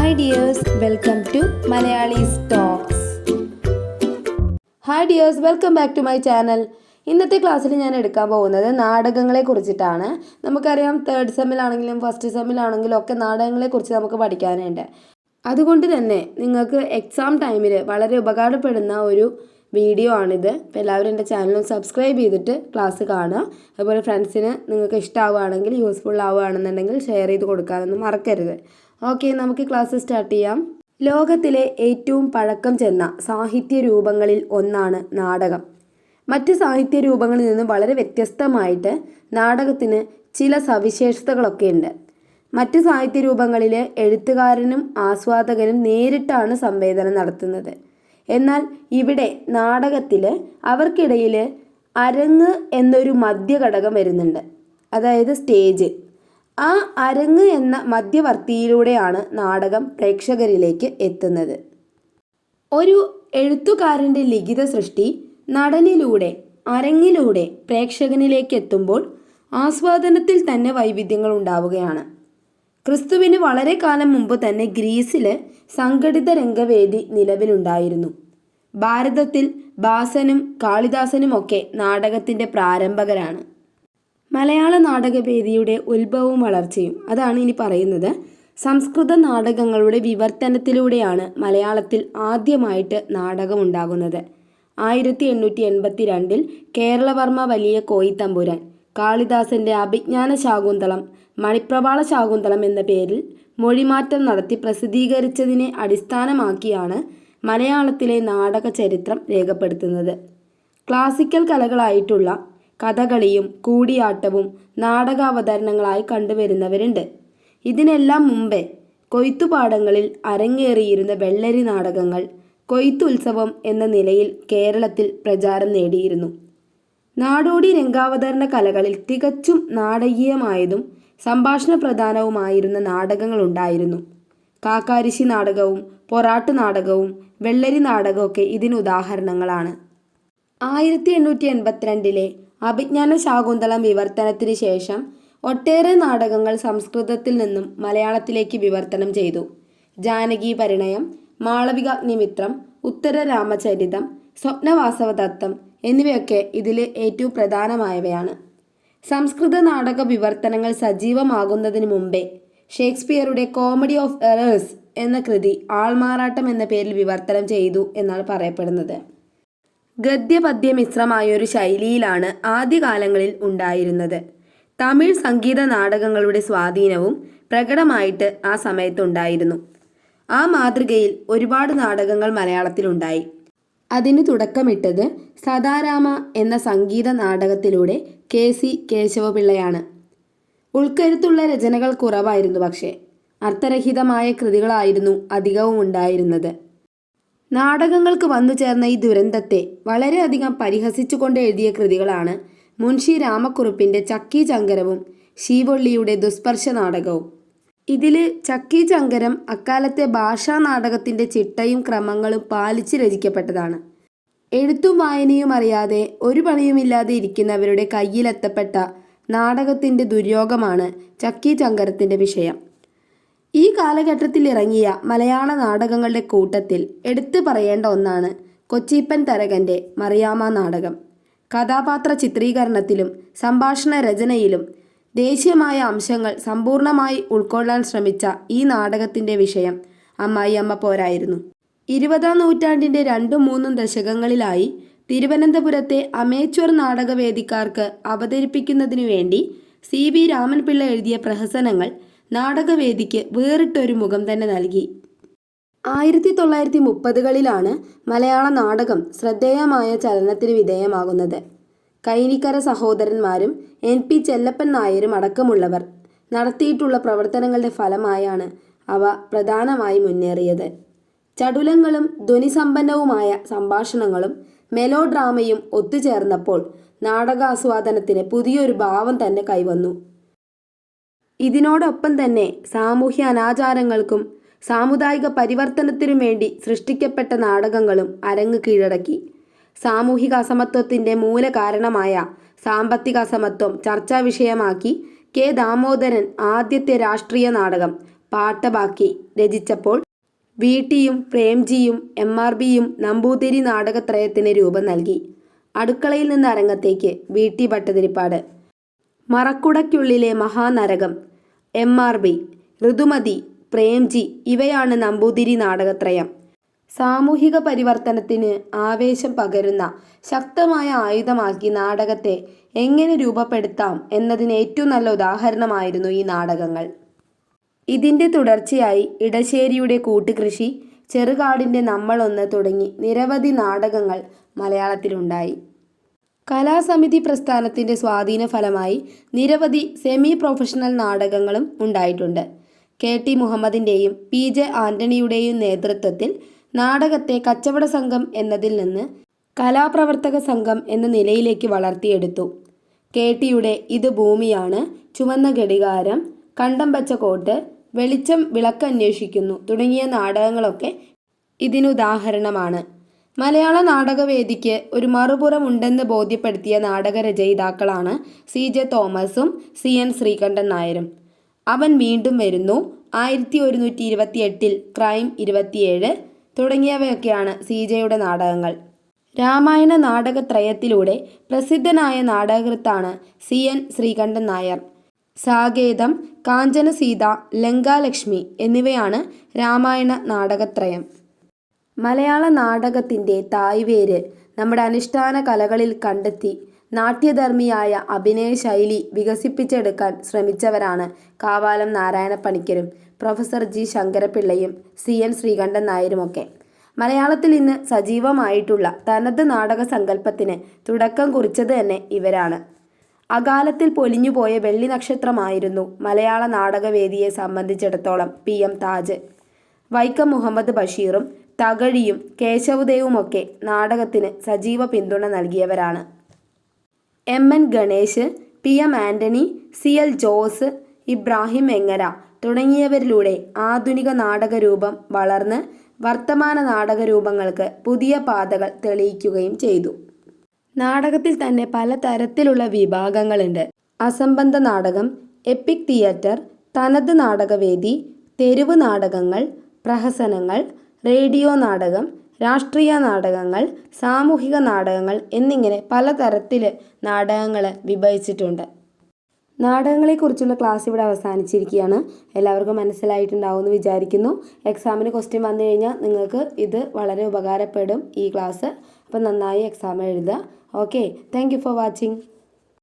Hi dears welcome to Malayalees talks hi dears welcome back to my channel ഇന്നത്തെ ക്ലാസ്സിൽ ഞാൻ എടുക്കാൻ പോകുന്നത് നാടകങ്ങളെ കുറിച്ചിട്ടാണ്. നമുക്കറിയാം തേർഡ് സെമ്മിലാണെങ്കിലും ഫസ്റ്റ് സെമ്മിലാണെങ്കിലും ഒക്കെ നാടകങ്ങളെ കുറിച്ച് നമുക്ക് പഠിക്കാനുണ്ട്. അതുകൊണ്ട് തന്നെ നിങ്ങൾക്ക് എക്സാം ടൈമിൽ വളരെ ഉപകാരപ്പെടുന്ന ഒരു വീഡിയോ ആണിത്. അപ്പോൾ എല്ലാവരും എന്റെ ചാനലും സബ്സ്ക്രൈബ് ചെയ്തിട്ട് ക്ലാസ് കാണുക. അതുപോലെ ഫ്രണ്ട്സിന് നിങ്ങൾക്ക് ഇഷ്ടമാവുകയാണെങ്കിൽ യൂസ്ഫുൾ ആവുകയാണെന്നുണ്ടെങ്കിൽ ഷെയർ ചെയ്ത് കൊടുക്കാനൊന്നും മറക്കരുത്. ഓക്കെ നമുക്ക് ക്ലാസ് സ്റ്റാർട്ട് ചെയ്യാം. ലോകത്തിലെ ഏറ്റവും പഴക്കം ചെന്ന സാഹിത്യ രൂപങ്ങളിൽ ഒന്നാണ് നാടകം. മറ്റ് സാഹിത്യ രൂപങ്ങളിൽ നിന്നും വളരെ വ്യത്യസ്തമായിട്ട് നാടകത്തിന് ചില സവിശേഷതകളൊക്കെ ഉണ്ട്. മറ്റ് സാഹിത്യ രൂപങ്ങളിൽ എഴുത്തുകാരനും ആസ്വാദകനും നേരിട്ടാണ് സംവേദനം നടത്തുന്നത്. എന്നാൽ ഇവിടെ നാടകത്തിൽ അവർക്കിടയിൽ അരങ്ങ് എന്നൊരു മധ്യഘടകം വരുന്നുണ്ട്. അതായത് സ്റ്റേജ്. ആ അരങ്ങ് എന്ന മധ്യവർത്തിയിലൂടെയാണ് നാടകം പ്രേക്ഷകരിലേക്ക് എത്തുന്നത്. ഒരു എഴുത്തുകാരന്റെ ലിഖിത സൃഷ്ടി നടനിലൂടെ അരങ്ങിലൂടെ പ്രേക്ഷകനിലേക്ക് എത്തുമ്പോൾ ആസ്വാദനത്തിൽ തന്നെ വൈവിധ്യങ്ങൾ ഉണ്ടാവുകയാണ്. ക്രിസ്തുവിന് വളരെ കാലം മുമ്പ് തന്നെ ഗ്രീസിൽ സംഘടിത രംഗവേദി നിലവിലുണ്ടായിരുന്നു. ഭാരതത്തിൽ ബാസനും കാളിദാസനും ഒക്കെ നാടകത്തിന്റെ പ്രാരംഭകരാണ്. മലയാള നാടകവേദിയുടെ ഉത്ഭവവും വളർച്ചയും അതാണ് ഇനി പറയുന്നത്. സംസ്കൃത നാടകങ്ങളുടെ വിവർത്തനത്തിലൂടെയാണ് മലയാളത്തിൽ ആദ്യമായിട്ട് നാടകമുണ്ടാകുന്നത്. ആയിരത്തി എണ്ണൂറ്റി എൺപത്തി രണ്ടിൽ കേരളവർമ്മ വലിയ കോയിത്തമ്പുരാൻ കാളിദാസന്റെ അഭിജ്ഞാന ശാകുന്തളം മണിപ്രവാള ശാകുന്തളം എന്ന പേരിൽ മൊഴിമാറ്റം നടത്തി പ്രസിദ്ധീകരിച്ചതിനെ അടിസ്ഥാനമാക്കിയാണ് മലയാളത്തിലെ നാടക ചരിത്രം രേഖപ്പെടുത്തുന്നത്. ക്ലാസിക്കൽ കലകളായിട്ടുള്ള കഥകളിയും കൂടിയാട്ടവും നാടകാവതരണങ്ങളായി കണ്ടുവരുന്നവരുണ്ട്. ഇതിനെല്ലാം മുമ്പേ കൊയ്ത്തുപാടങ്ങളിൽ അരങ്ങേറിയിരുന്ന വെള്ളരി നാടകങ്ങൾ കൊയ്ത്തുത്സവം എന്ന നിലയിൽ കേരളത്തിൽ പ്രചാരം നേടിയിരുന്നു. നാടോടി രംഗാവതരണ കലകളിൽ തികച്ചും നാടകീയമായതും സംഭാഷണ പ്രധാനവുമായിരുന്ന നാടകങ്ങളുണ്ടായിരുന്നു. കാക്കാരിശി നാടകവും പൊറാട്ട് നാടകവും വെള്ളരി നാടകമൊക്കെ ഇതിന് ഉദാഹരണങ്ങളാണ്. ആയിരത്തി എണ്ണൂറ്റി എൺപത്തിരണ്ടിലെ അഭിജ്ഞാന ശാകുന്തളം വിവർത്തനത്തിന് ശേഷം ഒട്ടേറെ നാടകങ്ങൾ സംസ്കൃതത്തിൽ നിന്നും മലയാളത്തിലേക്ക് വിവർത്തനം ചെയ്തു. ജാനകി പരിണയം മാളവികാഗ്നിമിത്രം ഉത്തര രാമചരിതം സ്വപ്നവാസവദത്തം എന്നിവയൊക്കെ ഇതിലെ ഏറ്റവും പ്രധാനമായവയാണ്. സംസ്കൃത നാടക വിവർത്തനങ്ങൾ സജീവമാകുന്നതിന് മുമ്പേ ഷേക്സ്പിയറുടെ കോമഡി ഓഫ് എറേഴ്സ് എന്ന കൃതി ആൾമാറാട്ടം എന്ന പേരിൽ വിവർത്തനം ചെയ്തു എന്നാണ് പറയപ്പെടുന്നത്. ഗദ്യപദ്യ മിശ്രമായ ഒരു ശൈലിയിലാണ് ആദ്യകാലങ്ങളിൽ ഉണ്ടായിരുന്നത്. തമിഴ് സംഗീത നാടകങ്ങളുടെ സ്വാധീനവും പ്രകടമായിട്ട് ആ സമയത്തുണ്ടായിരുന്നു ആ മാതൃകയിൽ ഒരുപാട് നാടകങ്ങൾ മലയാളത്തിലുണ്ടായി അതിന് തുടക്കമിട്ടത് സദാരാമ എന്ന സംഗീത നാടകത്തിലൂടെ കെ. സി. കേശവപിള്ളയാണ്. ഉൾക്കരുത്തുള്ള രചനകൾ കുറവായിരുന്നു പക്ഷേ അർത്ഥരഹിതമായ കൃതികളായിരുന്നു അധികവും ഉണ്ടായിരുന്നത്. നാടകങ്ങൾക്ക് വന്നു ചേർന്ന ഈ ദുരന്തത്തെ വളരെയധികം പരിഹസിച്ചുകൊണ്ട് എഴുതിയ കൃതികളാണ് മുൻഷി രാമക്കുറുപ്പിന്റെ ചക്കി ചങ്കരവും ശീവൊള്ളിയുടെ ദുസ്പർശ നാടകവും. ഇതിൽ ചക്കി ചങ്കരം അക്കാലത്തെ ഭാഷാ നാടകത്തിന്റെ ചിട്ടയും ക്രമങ്ങളും പാലിച്ച് രചിക്കപ്പെട്ടതാണ്. എഴുത്തും വായനയും അറിയാതെ ഒരു പണിയുമില്ലാതെ ഇരിക്കുന്നവരുടെ കയ്യിലെത്തപ്പെട്ട നാടകത്തിന്റെ ദുര്യോഗമാണ് ചക്കി ചങ്കരത്തിന്റെ വിഷയം. ഈ കാലഘട്ടത്തിൽ ഇറങ്ങിയ മലയാള നാടകങ്ങളുടെ കൂട്ടത്തിൽ എടുത്തു പറയേണ്ട ഒന്നാണ് കൊച്ചിപ്പൻ തരകന്റെ മറിയാമ്മ നാടകം. കഥാപാത്ര ചിത്രീകരണത്തിലും സംഭാഷണ രചനയിലും ദേശീയമായ അംശങ്ങൾ സമ്പൂർണമായി ഉൾക്കൊള്ളാൻ ശ്രമിച്ച ഈ നാടകത്തിന്റെ വിഷയം അമ്മായിയമ്മ പോരായിരുന്നു. ഇരുപതാം നൂറ്റാണ്ടിന്റെ രണ്ടും മൂന്നും ദശകങ്ങളിലായി തിരുവനന്തപുരത്തെ അമേച്വർ നാടകവേദിക്കാർക്ക് അവതരിപ്പിക്കുന്നതിനു വേണ്ടി സി വി രാമൻപിള്ള എഴുതിയ പ്രഹസനങ്ങൾ നാടകവേദിക്ക് വേറിട്ടൊരു മുഖം തന്നെ നൽകി. ആയിരത്തി തൊള്ളായിരത്തി മുപ്പതുകളിലാണ് മലയാള നാടകം ശ്രദ്ധേയമായ ചലനത്തിന് വിധേയമാകുന്നത്. കൈനിക്കര സഹോദരന്മാരും എൻ. പി. ചെല്ലപ്പൻ നായരും അടക്കമുള്ളവർ നടത്തിയിട്ടുള്ള പ്രവർത്തനങ്ങളുടെ ഫലമായാണ് അവ പ്രധാനമായി മുന്നേറിയത്. ചടുലങ്ങളും ധ്വനിസമ്പന്നവുമായ സംഭാഷണങ്ങളും മെലോഡ്രാമയും ഒത്തുചേർന്നപ്പോൾ നാടകാസ്വാദനത്തിന് പുതിയൊരു ഭാവം തന്നെ കൈവന്നു. ഇതിനോടൊപ്പം തന്നെ സാമൂഹ്യ അനാചാരങ്ങൾക്കും സാമുദായിക പരിവർത്തനത്തിനും വേണ്ടി സൃഷ്ടിക്കപ്പെട്ട നാടകങ്ങളും അരങ്ങ് കീഴടക്കി. സാമൂഹിക അസമത്വത്തിന്റെ മൂല കാരണമായ സാമ്പത്തിക അസമത്വം ചർച്ചാ വിഷയമാക്കി കെ ദാമോദരൻ ആദ്യത്തെ രാഷ്ട്രീയ നാടകം പാട്ടബാക്കി രചിച്ചപ്പോൾ വി ടിയും പ്രേംജിയും എം ആർ ബിയും നമ്പൂതിരി നാടകത്രയത്തിന് രൂപം നൽകി. അടുക്കളയിൽ നിന്ന് അരങ്ങത്തേക്ക് വി ടി ഭട്ടതിരിപ്പാട്. മറക്കുടയ്ക്കുള്ളിലെ മഹാനരകം M R B Rithumathi Premji ഇവയാണ് നമ്പൂതിരി നാടകത്രയം. സാമൂഹിക പരിവർത്തനത്തിന് ആവേശം പകരുന്ന ശക്തമായ ആയുധമാക്കി നാടകത്തെ എങ്ങനെ രൂപപ്പെടുത്താം എന്നതിന് ഏറ്റവും നല്ല ഉദാഹരണമായിരുന്നു ഈ നാടകങ്ങൾ. ഇതിന്റെ തുടർച്ചയായി ഇടശ്ശേരിയുടെ കൂട്ടുകൃഷി ചെറുകാടിന്റെ നമ്മളൊന്ന് തുടങ്ങി നിരവധി നാടകങ്ങൾ മലയാളത്തിലുണ്ടായി. കലാസമിതി പ്രസ്ഥാനത്തിന്റെ സ്വാധീന ഫലമായി നിരവധി സെമി പ്രൊഫഷണൽ നാടകങ്ങളും ഉണ്ടായിട്ടുണ്ട്. കെ ടി മുഹമ്മദിന്റെയും പി ജെ ആന്റണിയുടെയും നേതൃത്വത്തിൽ നാടകത്തെ കച്ചവട സംഘം എന്നതിൽ നിന്ന് കലാപ്രവർത്തക സംഘം എന്ന നിലയിലേക്ക് വളർത്തിയെടുത്തു. കെ ടിയുടെ ഇത് ഭൂമിയാണ് ചുമന്ന ഘടികാരം കണ്ടം പച്ച കോട്ട് വെളിച്ചം വിളക്കന്വേഷിക്കുന്നു തുടങ്ങിയ നാടകങ്ങളൊക്കെ ഇതിനുദാഹരണമാണ്. മലയാള നാടകവേദിക്ക് ഒരു മറുപുറമുണ്ടെന്ന് ബോധ്യപ്പെടുത്തിയ നാടകരചയിതാക്കളാണ് സി ജെ തോമസും സി എൻ ശ്രീകണ്ഠൻ നായരും. അവൻ വീണ്ടും വരുന്നു. ആയിരത്തി ഒരുന്നൂറ്റി ഇരുപത്തി എട്ടിൽ ക്രൈം ഇരുപത്തിയേഴ് തുടങ്ങിയവയൊക്കെയാണ് സി ജെയുടെ നാടകങ്ങൾ. രാമായണ നാടകത്രയത്തിലൂടെ പ്രസിദ്ധനായ നാടകകൃത്താണ് സി എൻ ശ്രീകണ്ഠൻ നായർ. സാകേതം കാഞ്ചനസീത ലങ്കാലക്ഷ്മി എന്നിവയാണ് രാമായണ നാടകത്രയം. മലയാള നാടകത്തിന്റെ തായ്വേര് നമ്മുടെ അനുഷ്ഠാന കലകളിൽ കണ്ടെത്തി നാട്യധർമ്മിയായ അഭിനയ ശൈലി വികസിപ്പിച്ചെടുക്കാൻ ശ്രമിച്ചവരാണ് കാവാലം നാരായണ പണിക്കരും പ്രൊഫസർ ജി ശങ്കരപിള്ളയും സി എൻ ശ്രീകണ്ഠൻ നായരുമൊക്കെ. മലയാളത്തിൽ ഇന്ന് സജീവമായിട്ടുള്ള തനത് നാടക സങ്കല്പത്തിന് തുടക്കം കുറിച്ചത് തന്നെ ഇവരാണ്. അകാലത്തിൽ പൊലിഞ്ഞുപോയ വെള്ളി നക്ഷത്രമായിരുന്നു മലയാള നാടകവേദിയെ സംബന്ധിച്ചിടത്തോളം പി എം താജ്. വൈക്കം മുഹമ്മദ് ബഷീറും തകഴിയും കേശവദേവുമൊക്കെ നാടകത്തിന് സജീവ പിന്തുണ നൽകിയവരാണ്. M. N. Ganesh P. M. Antony C. L. Jose Ibrahim Engara തുടങ്ങിയവരിലൂടെ ആധുനിക നാടകരൂപം വളർന്ന് വർത്തമാന നാടകരൂപങ്ങൾക്ക് പുതിയ പാതകൾ തെളിയിക്കുകയും ചെയ്തു. നാടകത്തിൽ തന്നെ പല തരത്തിലുള്ള വിഭാഗങ്ങളുണ്ട്. അസംബന്ധ നാടകം എപ്പിക് തിയേറ്റർ തനത് നാടകവേദി തെരുവ് നാടകങ്ങൾ പ്രഹസനങ്ങൾ റേഡിയോ നാടകം രാഷ്ട്രീയ നാടകങ്ങൾ സാമൂഹിക നാടകങ്ങൾ എന്നിങ്ങനെ പലതരത്തിൽ നാടകങ്ങൾ വിഭജിച്ചിട്ടുണ്ട്. നാടകങ്ങളെക്കുറിച്ചുള്ള ക്ലാസ് ഇവിടെ അവസാനിച്ചിരിക്കുകയാണ്. എല്ലാവർക്കും മനസ്സിലായിട്ടുണ്ടാവുമെന്ന് വിചാരിക്കുന്നു. എക്സാമിന് ക്വസ്റ്റ്യൻ വന്നു കഴിഞ്ഞാൽ നിങ്ങൾക്ക് ഇത് വളരെ ഉപകാരപ്പെടും ഈ ക്ലാസ്. അപ്പം നന്നായി എക്സാം എഴുതുക. Okay thank for watching